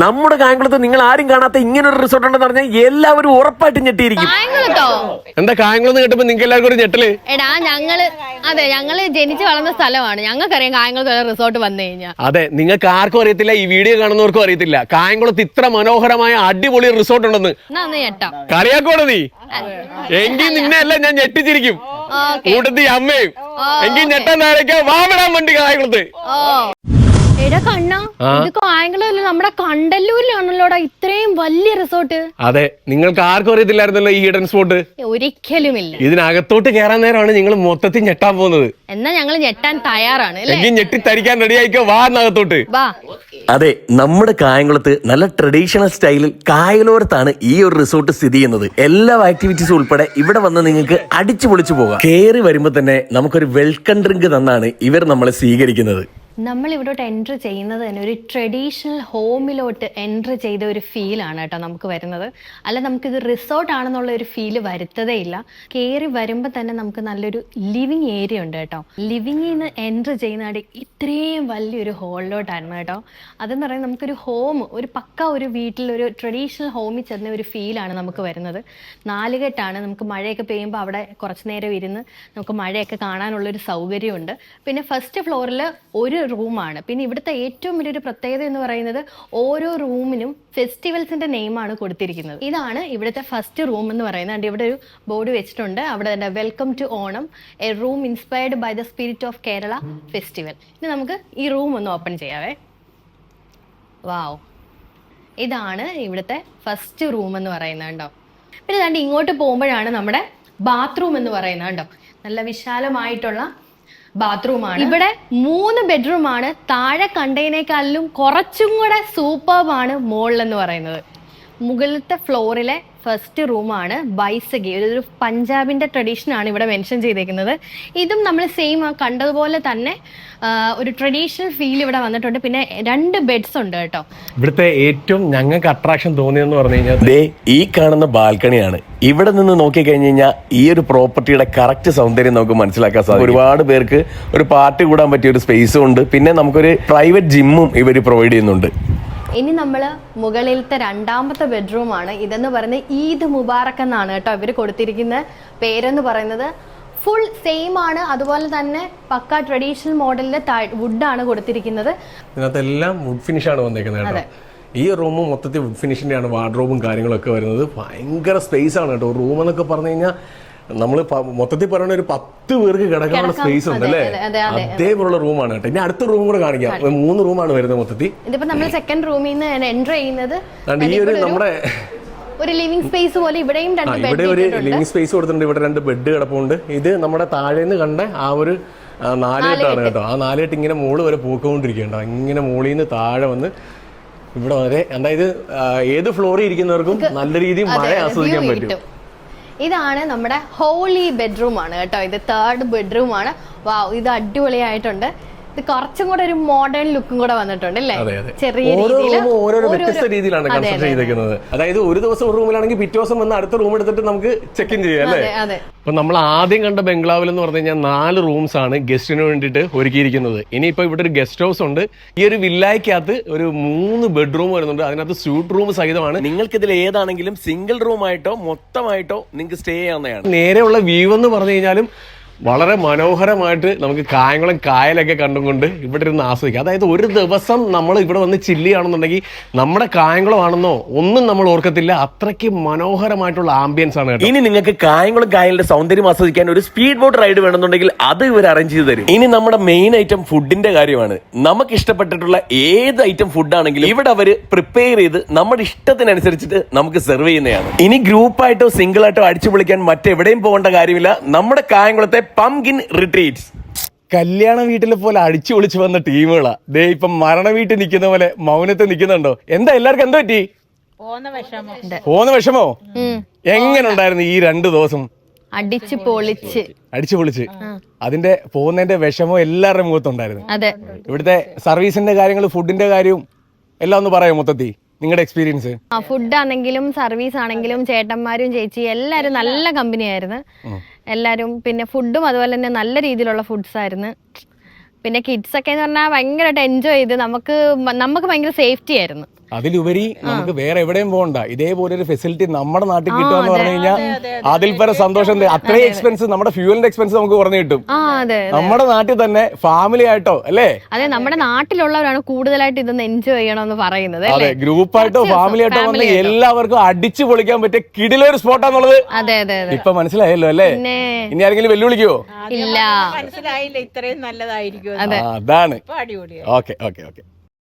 നമ്മുടെ കായംകുളത്ത് നിങ്ങൾ ആരും കാണാത്ത ഇങ്ങനെ ഒരു റിസോർട്ട് ഉണ്ടെന്ന് പറഞ്ഞാൽ എല്ലാവരും ഉറപ്പായിട്ടും ഞെട്ടിയിരിക്കും. കായംകുളത്തോ? എന്താ കായംകുളം കേട്ടപ്പോ നിങ്ങൾ എല്ലാവർക്കും ഒരു ഞെട്ടൽ? എടാ ഞങ്ങൾ അതെ ഞങ്ങൾ ജനിച്ചു വളർന്ന സ്ഥലമാണ്. ഞങ്ങൾക്കറിയാം കായംകുളത്ത് റിസോർട്ട് വന്നു കഴിഞ്ഞാൽ അതെ നിങ്ങൾക്ക് ആർക്കും അറിയത്തില്ല ഈ വീഡിയോ കാണുന്നവർക്കും അറിയത്തില്ല. കായംകുളത്ത് ഇത്ര മനോഹരമായ അടിപൊളി റിസോർട്ട് ഉണ്ടെന്ന്. എന്നാ ഒന്ന് ഞെട്ടാം. കളിയാക്കോടെ നീ? എങ്കിൽ നിന്നെ അല്ല. ഞാൻ ഞെട്ടിച്ചിരിക്കും. കൂട്ടത്തി അമ്മയും. എങ്കിൽ ഞെട്ടാൻ ആരൊക്കെ വാവിടാൻ വേണ്ടി കായംകുളത്ത്. ഓ. എടാ കണ്ണ ഇത് കായംകുളമല്ല നമ്മുടെ കണ്ടല്ലൂരിലാണല്ലോടാ ഇത്രയും വലിയ റിസോർട്ട്. അതെ നിങ്ങൾക്ക് ആർക്കും അറിയത്തില്ലായിരുന്നല്ലോ ഈ ഹിഡൻ സ്പോട്ട്? ഒരിക്കലുമില്ല. ഇതിനകത്തോട്ട് കേറാൻ നേരമാണ് നിങ്ങൾ മൊത്തത്തിൽ ഞെട്ടാൻ പോകുന്നത്. എന്നാ ഞങ്ങൾ ഞെട്ടാൻ തയ്യാറാണ് അല്ലേ? എങ്കിൽ ഞെട്ടി തരിക്കാൻ റെഡി ആയിക്കോ? വാ എന്നകത്തോട്ട് വാ. അതെ നമ്മുടെ കായംകുളത്ത് നല്ല ട്രഡീഷണൽ സ്റ്റൈലിൽ കായലോരത്താണ് ഈ ഒരു റിസോർട്ട് സ്ഥിതി ചെയ്യുന്നത്. എല്ലാ ആക്ടിവിറ്റീസും ഉൾപ്പെടെ ഇവിടെ വന്ന് നിങ്ങൾക്ക് അടിച്ചു പൊളിച്ചു പോകാം. കയറി വരുമ്പോൾ തന്നെ നമുക്കൊരു വെൽക്കം ഡ്രിങ്ക് തന്നാണ് ഇവർ നമ്മളെ സ്വീകരിക്കുന്നത്. നമ്മൾ ഇവിടോട്ട് ചെയ്യുന്നത് തന്നെ ഒരു ട്രഡീഷണൽ ഹോമിലോട്ട് എൻട്രി ചെയ്ത ഒരു ഫീലാണ് കേട്ടോ നമുക്ക് വരുന്നത്. അല്ല നമുക്കിത് റിസോർട്ട് ആണെന്നുള്ള ഒരു ഫീൽ വരുത്തതേ ഇല്ല. കയറി വരുമ്പോൾ തന്നെ നമുക്ക് നല്ലൊരു ലിവിങ് ഏരിയ ഉണ്ട് കേട്ടോ. ലിവിങ്ങിൽ നിന്ന് എൻട്രി ചെയ്യുന്നതാണ് ഇത്രയും വലിയൊരു ഹോളിലോട്ടായിരുന്നു കേട്ടോ. അതെന്ന് പറയുന്നത് നമുക്കൊരു ഹോം ഒരു പക്ക ഒരു വീട്ടിൽ ഒരു ട്രഡീഷണൽ ഹോമിൽ ചെന്ന ഒരു ഫീലാണ് നമുക്ക് വരുന്നത്. നാലുകെട്ടാണ് നമുക്ക് മഴയൊക്കെ പെയ്യുമ്പോൾ അവിടെ കുറച്ച് നേരം ഇരുന്ന് നമുക്ക് മഴയൊക്കെ കാണാനുള്ളൊരു സൗകര്യമുണ്ട്. പിന്നെ ഫസ്റ്റ് ഫ്ലോറിൽ ഒരു റൂമാണ് പിന്നെ ഇവിടുത്തെ ഏറ്റവും വലിയൊരു പ്രത്യേകത എന്ന് പറയുന്നത് ഓരോ റൂമിനും ഫെസ്റ്റിവൽസിന്റെ നെയിമാണ് കൊടുത്തിരിക്കുന്നത്. ഇതാണ് ഇവിടുത്തെ ഫസ്റ്റ് റൂം എന്ന് പറയുന്നത്. ഇവിടെ ഒരു ബോർഡ് വെച്ചിട്ടുണ്ട്. അവിടെ തന്നെ welcome to Onam a room inspired by the spirit of Kerala festival ഇനി നമുക്ക് ഈ റൂം ഒന്ന് ഓപ്പൺ ചെയ്യാവേ. വാവ് ഇതാണ് ഇവിടുത്തെ ഫസ്റ്റ് റൂം എന്ന് പറയുന്നത് കേട്ടോ പിന്നെ ദാണ്ട് ഇങ്ങോട്ട് പോകുമ്പോഴാണ് നമ്മുടെ ബാത്റൂം എന്ന് പറയുന്നത് കേട്ടോ നല്ല വിശാലമായിട്ടുള്ള ബാത്റൂമാണ്. ഇവിടെ മൂന്ന് ബെഡ്റൂം ആണ് താഴെ കണ്ടതിനേക്കാളിലും കുറച്ചും കൂടെ സൂപ്പർബാണ് എന്ന് പറയുന്നത്. മുകളിലത്തെ ഫ്ലോറിലെ ഫസ്റ്റ് റൂമാണ് ബൈസഗി ഒരു പഞ്ചാബിന്റെ ട്രഡീഷൻ ആണ് ഇവിടെ മെൻഷൻ ചെയ്തേക്കുന്നത്. ഇതും നമ്മൾ സെയിം കണ്ടതുപോലെ തന്നെ ഒരു ട്രഡീഷണൽ ഫീൽ ഇവിടെ വന്നിട്ടുണ്ട്. പിന്നെ രണ്ട് ബെഡ്സ് ഉണ്ട് കേട്ടോ. ഇവിടുത്തെ ഏറ്റവും ഞങ്ങൾക്ക് അട്രാക്ഷൻ തോന്നിയെന്ന് പറഞ്ഞു കഴിഞ്ഞാൽ ഈ കാണുന്ന ബാൽക്കണിയാണ്. ഇവിടെ നിന്ന് നോക്കി കഴിഞ്ഞു കഴിഞ്ഞാൽ ഈ ഒരു പ്രോപ്പർട്ടിയുടെ കറക്റ്റ് സൗന്ദര്യം നമുക്ക് മനസ്സിലാക്കാൻ സാധിക്കും. ഒരുപാട് പേർക്ക് ഒരു പാർട്ടി കൂടാൻ പറ്റിയ ഒരു സ്പേസും ഉണ്ട്. പിന്നെ നമുക്കൊരു പ്രൈവറ്റ് ജിമ്മും ഇവർ പ്രൊവൈഡ് ചെയ്യുന്നുണ്ട്. ഇനി നമ്മൾ മുകളിലത്തെ രണ്ടാമത്തെ ബെഡ്റൂമാണ്. ഇതെന്ന് പറയുന്നത് ഈദ് മുബാറക് എന്നാണ് കേട്ടോ ഇവർ കൊടുത്തിരിക്കുന്ന. പേരെന്ന് പറയുന്നത് ഫുൾ സെയിം ആണ്. അതുപോലെ തന്നെ പക്ക ട്രഡീഷണൽ മോഡലിലെ വുഡാണ് കൊടുത്തിരിക്കുന്നത്. ഇതിനകത്തെല്ലാം വുഡ് ഫിനിഷ് ആണ് വന്നേക്കുന്നത് ഈ റൂം മൊത്തത്തിൽ വുഡ് ഫിനിഷിന്റെ ആണ് വാർഡ്രോബും കാര്യങ്ങളൊക്കെ വരുന്നത്. ഭയങ്കര സ്പേസ് ആണ് കേട്ടോ. റൂം എന്നൊക്കെ പറഞ്ഞു കഴിഞ്ഞാൽ നമ്മൾ മൊത്തത്തിൽ പറയുന്ന ഒരു പത്ത് പേർക്ക് കിടക്കാനുള്ള സ്പേസ് ഉണ്ട് അല്ലേ? അതെ, അതെ, അതെ, അതേപോലുള്ള റൂമാണ് കേട്ടോ. ഇനി അടുത്ത റൂം കൂടെ കാണിക്കാം. മൂന്ന് റൂമാണ് വരുന്നത് മൊത്തത്തിൽ. ഇതിപ്പോ നമ്മൾ സെക്കൻഡ് റൂമിൽ നിന്ന് എന്റർ ചെയ്യുന്നത് ഈ ഒരു നമ്മുടെ ഒരു ലിവിംഗ് സ്പേസ് പോലെ ഇവിടെയും രണ്ട് ഇവിടെ ഒരു ലിവിംഗ് സ്പേസ് കൊടുത്തിട്ടുണ്ട്. ഇവിടെ രണ്ട് ബെഡ് കിടപ്പുണ്ട്. ഇത് നമ്മുടെ താഴേന്ന് കണ്ട ആ ഒരു നാലേട്ടാണ് കേട്ടോ. ആ നാലുകെട്ട് ഇങ്ങനെ മോൾ വരെ പോയിക്കൊണ്ടിരിക്കുകയുണ്ടോ ഇങ്ങനെ മോളിൽ നിന്ന് താഴെ വന്ന് ഇവിടെ വരെ അതായത് ഏത് ഫ്ലോറിൽ ഇരിക്കുന്നവർക്കും നല്ല രീതിയിൽ മഴ ആസ്വദിക്കാൻ പറ്റും. ഇതാണ് നമ്മുടെ ഹോളി ബെഡ്റൂം ആണ് കേട്ടോ. ഇത് തേർഡ് ബെഡ്റൂം ആണ്. വാവ് ഇത് അടിപൊളിയായിട്ടുണ്ട്. ഇത് കുറച്ചും കൂടെ ഒരു മോഡേൺ ലുക്കും കൂടെ വന്നിട്ടുണ്ട് അല്ലേ? ചെറിയ ഓരോ വ്യത്യസ്ത രീതിയിലാണ് കൺസ്ട്രക്ട് ചെയ്തിരിക്കുന്നത്. അതായത് ഒരു ദിവസം ഒരു റൂമിലാണെങ്കിൽ പിറ്റേ ദിവസം വന്ന് അടുത്ത റൂം എടുത്തിട്ട് നമുക്ക് ചെക്ക് ഇൻ ചെയ്യാം അല്ലേ? അപ്പൊ നമ്മൾ ആദ്യം കണ്ട ബംഗ്ലാവിൽ എന്ന് പറഞ്ഞു കഴിഞ്ഞാൽ നാല് റൂംസ് ആണ് ഗസ്റ്റിന് വേണ്ടിയിട്ട് ഒരുക്കിയിരിക്കുന്നത്. ഇനിയിപ്പോ ഇവിടെ ഒരു ഗസ്റ്റ് ഹൗസ് ഉണ്ട്. ഈ ഒരു വില്ലായ്ക്കകത്ത് ഒരു മൂന്ന് ബെഡ്റൂം വരുന്നുണ്ട്. അതിനകത്ത് സ്യൂട്ട് റൂം സഹിതമാണ്. നിങ്ങൾക്ക് ഇതിൽ ഏതാണെങ്കിലും സിംഗിൾ റൂം ആയിട്ടോ മൊത്തമായിട്ടോ നിങ്ങൾക്ക് സ്റ്റേ ചെയ്യാവുന്നതാണ്. നേരെയുള്ള വ്യൂ എന്ന് പറഞ്ഞു കഴിഞ്ഞാലും വളരെ മനോഹരമായിട്ട് നമുക്ക് കായംകുളം കായലൊക്കെ കണ്ടുകൊണ്ട് ഇവിടെ ഇരുന്ന് ആസ്വദിക്കാം. അതായത് ഒരു ദിവസം നമ്മൾ ഇവിടെ വന്ന് ചില്ലിയാണെന്നുണ്ടെങ്കിൽ നമ്മുടെ കായങ്ങളുമാണെന്നോ ഒന്നും നമ്മൾ ഓർക്കത്തില്ല. അത്രയ്ക്ക് മനോഹരമായിട്ടുള്ള ആംബിയൻസ് ആണ് ഇനി നിങ്ങൾക്ക് കായംകുളം കായലിന്റെ സൗന്ദര്യം ആസ്വദിക്കാൻ ഒരു സ്പീഡ് ബോട്ട് റൈഡ് വേണമെന്നുണ്ടെങ്കിൽ അത് ഇവർ അറേഞ്ച് ചെയ്ത് തരും. ഇനി നമ്മുടെ മെയിൻ ഐറ്റം ഫുഡിന്റെ കാര്യമാണ്. നമുക്ക് ഇഷ്ടപ്പെട്ടിട്ടുള്ള ഏത് ഐറ്റം ഫുഡാണെങ്കിലും ഇവിടെ അവർ പ്രിപ്പയർ ചെയ്ത് നമ്മുടെ ഇഷ്ടത്തിനനുസരിച്ചിട്ട് നമുക്ക് സെർവ് ചെയ്യുന്നതാണ്. ഇനി ഗ്രൂപ്പായിട്ടോ സിംഗിൾ ആയിട്ടോ അടിച്ചു പൊളിക്കാൻ മറ്റെവിടെയും പോകേണ്ട കാര്യമില്ല. നമ്മുടെ കായംകുളത്തെ പംകിൻ റിട്രീറ്റ്സ് കല്യാണ വീട്ടിലെ പോലെ അടിച്ചു പൊളിച്ചു വന്ന ടീമുകളാ. ദേ ഇപ്പൊ മരണ വീട്ടിൽ നിൽക്കുന്ന പോലെ മൗനത്തെ നിൽക്കുന്നുണ്ടോ എന്താ എല്ലാവർക്കും എന്താ പറ്റി? പോന്ന വിഷമോ. എങ്ങനെ ഉണ്ടായിരുന്നു ഈ രണ്ടു ദിവസം? അടിച്ചു പൊളിച്ച്. അടിച്ചു പൊളിച്ച്. അതിന്റെ പോകുന്നതിന്റെ വിഷമോ എല്ലാവരുടെ മുഖത്തുണ്ടായിരുന്നു. അതെ. ഇവിടുത്തെ സർവീസിന്റെ കാര്യങ്ങൾ ഫുഡിന്റെ കാര്യവും എല്ലാം ഒന്ന് പറയാം മൊത്തത്തിൽ? നിങ്ങളുടെ എക്സ്പീരിയൻസ് ആ ഫുഡ് ആണെങ്കിലും സർവീസ് ആണെങ്കിലും ചേട്ടന്മാരും ചേച്ചി എല്ലാരും നല്ല കമ്പനി ആയിരുന്നു. എല്ലാവരും പിന്നെ ഫുഡും അതുപോലെ തന്നെ നല്ല രീതിയിലുള്ള ഫുഡ്സ് ആയിരുന്നു. പിന്നെ കിഡ്സൊക്കെ എന്ന് പറഞ്ഞാൽ ഭയങ്കരമായിട്ട് എൻജോയ് ചെയ്ത് നമുക്ക് നമുക്ക് ഭയങ്കര സേഫ്റ്റി ആയിരുന്നു. അതിലുപരി നമുക്ക് വേറെ എവിടെയും പോകണ്ട. ഇതേപോലെ ഒരു ഫെസിലിറ്റി നമ്മുടെ നാട്ടിൽ കിട്ടുക എന്ന് പറഞ്ഞു കഴിഞ്ഞാൽ അതിൽ പല സന്തോഷം. അത്രയും എക്സ്പെൻസ് നമ്മുടെ ഫ്യൂവലിന്റെ എക്സ്പെൻസ് നമുക്ക് കുറഞ്ഞു കിട്ടും. നമ്മുടെ നാട്ടിൽ തന്നെ ഫാമിലി ആയിട്ടോ അല്ലേ? അതെ നമ്മുടെ നാട്ടിലുള്ളവരാണ് കൂടുതലായിട്ട് ഇതൊന്ന് എൻജോയ് ചെയ്യണമെന്ന് പറയുന്നത് അതെ ഗ്രൂപ്പ് ആയിട്ടോ ഫാമിലി ആയിട്ടോ വന്ന് എല്ലാവർക്കും അടിച്ചു പൊളിക്കാൻ പറ്റിയ കിടിലൊരു സ്പോട്ടാന്നുള്ളത് അതെ അതെ അതെ. ഇപ്പൊ മനസ്സിലായല്ലോ അല്ലേ? ഇനി ആരെങ്കിലും വെല്ലുവിളിക്കോ ഇല്ല. മനസ്സിലായില്ല ഇത്രയും നല്ലതായിരിക്കും അതാണ്. Okay okay okay.